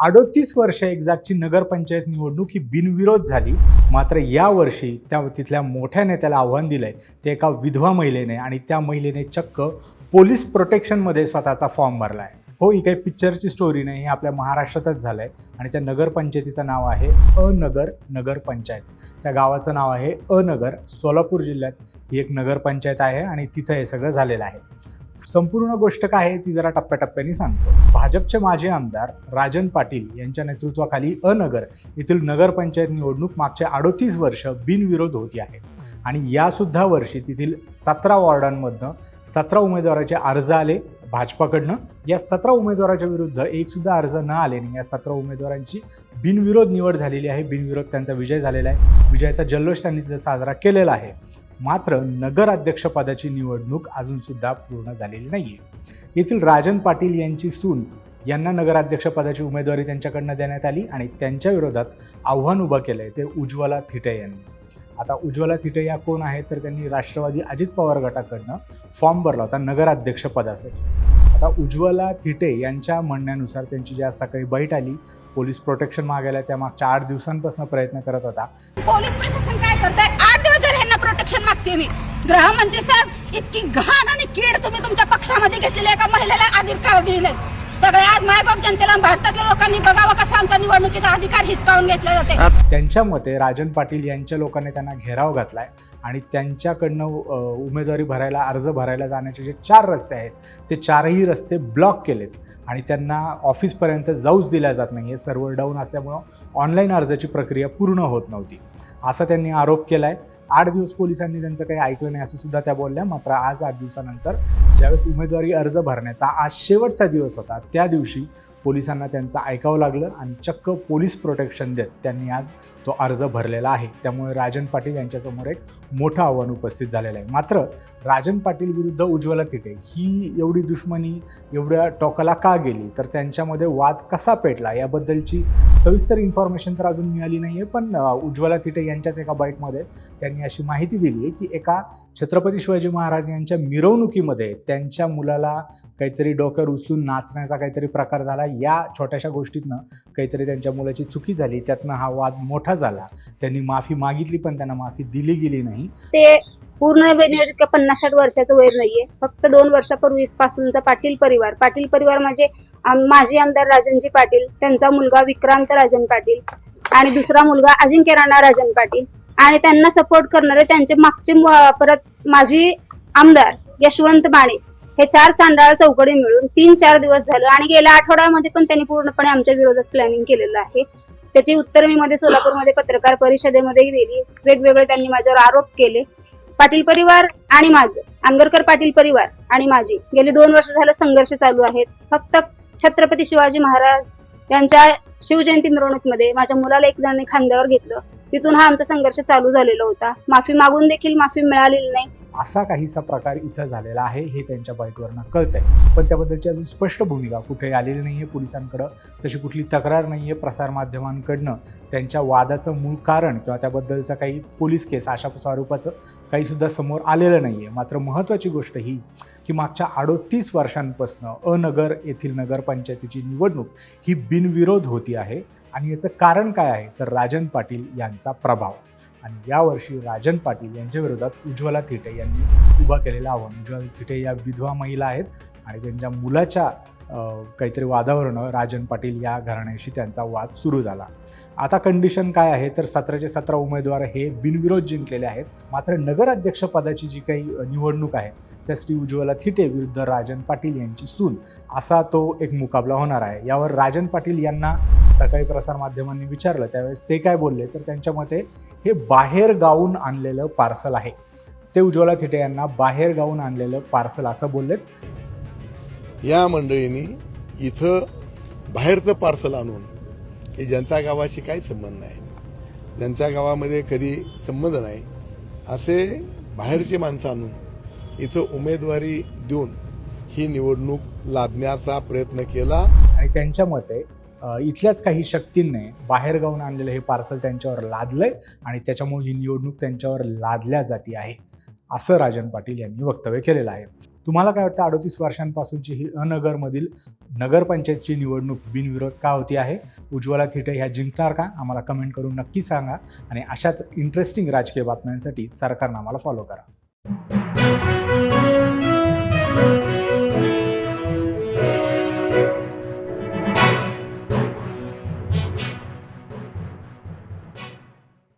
अडोतीस वर्ष एक्झॅक्टची नगरपंचायत निवडणूक ही बिनविरोध झाली. मात्र यावर्षी त्या तिथल्या मोठ्या नेत्याला आव्हान दिलंय. ते एका विधवा महिलेने आणि त्या महिलेने चक्क पोलीस प्रोटेक्शनमध्ये स्वतःचा फॉर्म भरला आहे हो ही काही पिक्चरची स्टोरी नाही हे आपल्या महाराष्ट्रातच झालं आहे आणि त्या नगरपंचायतीचं नाव आहे अनगर नगरपंचायत. त्या गावाचं नाव आहे अनगर सोलापूर जिल्ह्यात ही एक नगरपंचायत आहे आणि तिथं हे सगळं झालेलं आहे. संपूर्ण गोष्ट काय आहे ती जरा टप्प्याटप्प्याने सांगतो. भाजपचे माजी आमदार राजन पाटील यांच्या नेतृत्वाखाली अनगर येथील नगरपंचायत निवडणूक मागच्या अडोतीस वर्ष बिनविरोध होती आहे. आणि यासुद्धा वर्षी तेथील सतरा वॉर्डांमधनं सतरा उमेदवाराचे अर्ज आले भाजपाकडनं. या सतरा उमेदवाराच्या विरुद्ध एक सुद्धा अर्ज न आल्याने या सतरा उमेदवारांची बिनविरोध निवड झालेली आहे. बिनविरोध त्यांचा विजय झालेला आहे. विजयाचा जल्लोष त्यांनी तिथं साजरा केलेला आहे. मात्र नगराध्यक्षपदाची निवडणूक अजूनसुद्धा पूर्ण झालेली नाही आहे येथील राजन पाटील यांची सून यांना नगराध्यक्षपदाची उमेदवारी त्यांच्याकडनं देण्यात आली आणि त्यांच्या विरोधात आव्हान उभं केलं आहे ते उज्ज्वला थिटे यांनी. आता उज्ज्वला थिटे या कोण आहेत तर त्यांनी राष्ट्रवादी अजित पवार गटाकडनं फॉर्म भरला होता नगराध्यक्षपदासाठी आता उज्ज्वला थिटे यांच्या म्हणण्यानुसार त्यांची जी आज सकाळी बैठ आली पोलीस प्रोटेक्शन मागायला त्या मागच्या आठ दिवसांपासून प्रयत्न करत होता. पोलीस प्रशासन काय करताय? आठ मागते मी. गृहमंत्री साहेब इतकी घाण आणि कीड तुम्ही तुमच्या पक्षामध्ये घेतलेली एका महिलेला आधी का दिले सगळे आज मायबाप जनतेला भारतातल्या लोकांनी बघावं कसा आमचा निवडणुकीचा अधिकार हिसकावून घेतला जाते त्यांच्या मते राजन पाटील यांच्या लोकांनी त्यांना घेराव घातलाय आणि त्यांच्याकडनं उमेदवारी भरायला अर्ज भरायला जाण्याचे जे चार रस्ते आहेत ते चारही रस्ते ब्लॉक केलेत. आणि त्यांना ऑफिसपर्यंत जाऊच दिल्या जात नाही आहे सर्व्हर डाऊन असल्यामुळं ऑनलाईन अर्जाची प्रक्रिया पूर्ण होत नव्हती. असा त्यांनी आरोप केला आहे आठ दिवस पोलिसांनी त्यांचं काही ऐकलं नाही असं सुद्धा त्या बोलल्या. मात्र आज आठ दिवसानंतर ज्यावेळेस उमेदवारी अर्ज भरण्याचा आज शेवटचा दिवस होता त्या दिवशी पोलिसांना त्यांचं ऐकावं लागलं आणि चक्क पोलीस प्रोटेक्शन देत त्यांनी आज तो अर्ज भरलेला आहे. त्यामुळे राजन पाटील यांच्यासमोर एक मोठं आव्हान उपस्थित झालेलं आहे. मात्र राजन पाटील विरुद्ध उज्ज्वला तिटे ही एवढी दुश्मनी एवढ्या टोकाला का गेली? तर त्यांच्यामध्ये वाद कसा पेटला? याबद्दलची सविस्तर इन्फॉर्मेशन तर अजून मिळाली नाही आहे पण उज्ज्वला तिटे यांच्याच एका बाईटमध्ये त्यांनी अशी माहिती दिली आहे की एका छत्रपती शिवाजी महाराज यांच्या मिरवणुकीमध्ये त्यांच्या मुलाला काहीतरी डोक्यावर उचलून नाचण्याचा काहीतरी प्रकार झाला. या छोट्याशा गोष्टीतनं काहीतरी त्यांच्या मुलाची चुकी झाली त्यातनं हा वाद मोठा झाला. त्यांनी माफी मागितली पण त्यांना माफी दिली गेली नाही. ते पूर्ण नियोजित पन्नास साठ वर्षाचं वय नाहीये. फक्त दोन वर्षापूर्वी पासूनचा पाटील परिवार. पाटील परिवार म्हणजे माजी आमदार राजनजी पाटील त्यांचा मुलगा विक्रांत राजन पाटील आणि दुसरा मुलगा अजिंक्य राणा राजन पाटील. आणि त्यांना सपोर्ट करणारे त्यांचे मागचे परत माजी आमदार यशवंत माने. हे चार चांडाळ चौकडे मिळून तीन चार दिवस झालं आणि गेल्या आठवड्यामध्ये पण त्यांनी पूर्णपणे आमच्या विरोधात प्लॅनिंग केलेलं आहे. त्याची उत्तर मी मध्ये सोलापूरमध्ये पत्रकार परिषदेमध्ये दिली. वेगवेगळे त्यांनी माझ्यावर आरोप केले. पाटील परिवार आणि माझं आंगरकर पाटील परिवार आणि माझी गेली दोन वर्ष झालं संघर्ष चालू आहेत. फक्त छत्रपती शिवाजी महाराज यांच्या शिवजयंती मिरवणुकीमध्ये माझ्या मुलाला एक जणांनी खांद्यावर घेतलं. तिथून हा आमचा संघर्ष चालू झालेला होता. माफी मागून देखील माफी मिळालेली नाही. असा काहीसा प्रकार इथं झालेला आहे हे त्यांच्या बाईटवरनं कळतंय. पण त्याबद्दलची अजून स्पष्ट भूमिका कुठे आलेली नाही आहे पोलिसांकडं. तशी कुठली तक्रार नाही आहे प्रसारमाध्यमांकडनं त्यांच्या वादाचं मूळ कारण किंवा त्याबद्दलचा काही पोलीस केस अशा स्वरूपाचं काहीसुद्धा समोर आलेलं नाही आहे मात्र महत्त्वाची गोष्ट ही की मागच्या अडोतीस वर्षांपासनं अनगर येथील नगरपंचायतीची निवडणूक ही बिनविरोध होती आहे. आणि याचं कारण काय आहे? तर राजन पाटील यांचा प्रभाव. आणि यावर्षी राजन पाटील यांच्या विरोधात उज्ज्वला थिटे यांनी उभा केलेलं आव्हान. उज्ज्वला थिटे या विधवा महिला आहेत आणि त्यांच्या मुलाच्या काहीतरी वादावरणं राजन पाटील या घराण्याशी त्यांचा वाद सुरू झाला. आता कंडिशन काय आहे? तर सतराचे सतरा उमेदवार हे बिनविरोध जिंकलेले आहेत. मात्र नगराध्यक्षपदाची जी काही निवडणूक आहे त्यासाठी उज्ज्वला थिटे विरुद्ध राजन पाटील यांची सून असा तो एक मुकाबला होणार आहे. यावर राजन पाटील यांना सकाळी प्रसारमाध्यमांनी विचारलं त्यावेळेस ते काय बोलले? तर त्यांच्या मते हे बाहेर गावून आणलेलं पार्सल आहे. ते उज्ज्वला थिटे यांना बाहेर गावून आणलेलं पार्सल असं बोललेत. या मंडळींनी इथं बाहेरचं पार्सल आणून की ज्यांचा गावाशी काही संबंध नाही ज्यांच्या गावामध्ये कधी संबंध नाही असे बाहेरचे माणसं आणून इथं उमेदवारी देऊन ही निवडणूक लादण्याचा प्रयत्न केला. आणि त्यांच्या मते इथल्याच काही शक्तींनी बाहेर गावून आणलेलं हे पार्सल त्यांच्यावर लादलंय आणि त्याच्यामुळे ही निवडणूक त्यांच्यावर लादल्या जाती आहे. असं राजन पाटील यांनी वक्तव्य केलेलं आहे. तुम्हाला काय वाटतं अडोतीस वर्षांपासूनची ही अनगरमधील नगरपंचायतची निवडणूक बिनविरोध का होती आहे? उज्ज्वला थिटे ह्या जिंकणार का? आम्हाला कमेंट करून नक्की सांगा आणि अशाच इंटरेस्टिंग राजकीय बातम्यांसाठी सरकारनं आम्हाला फॉलो करा.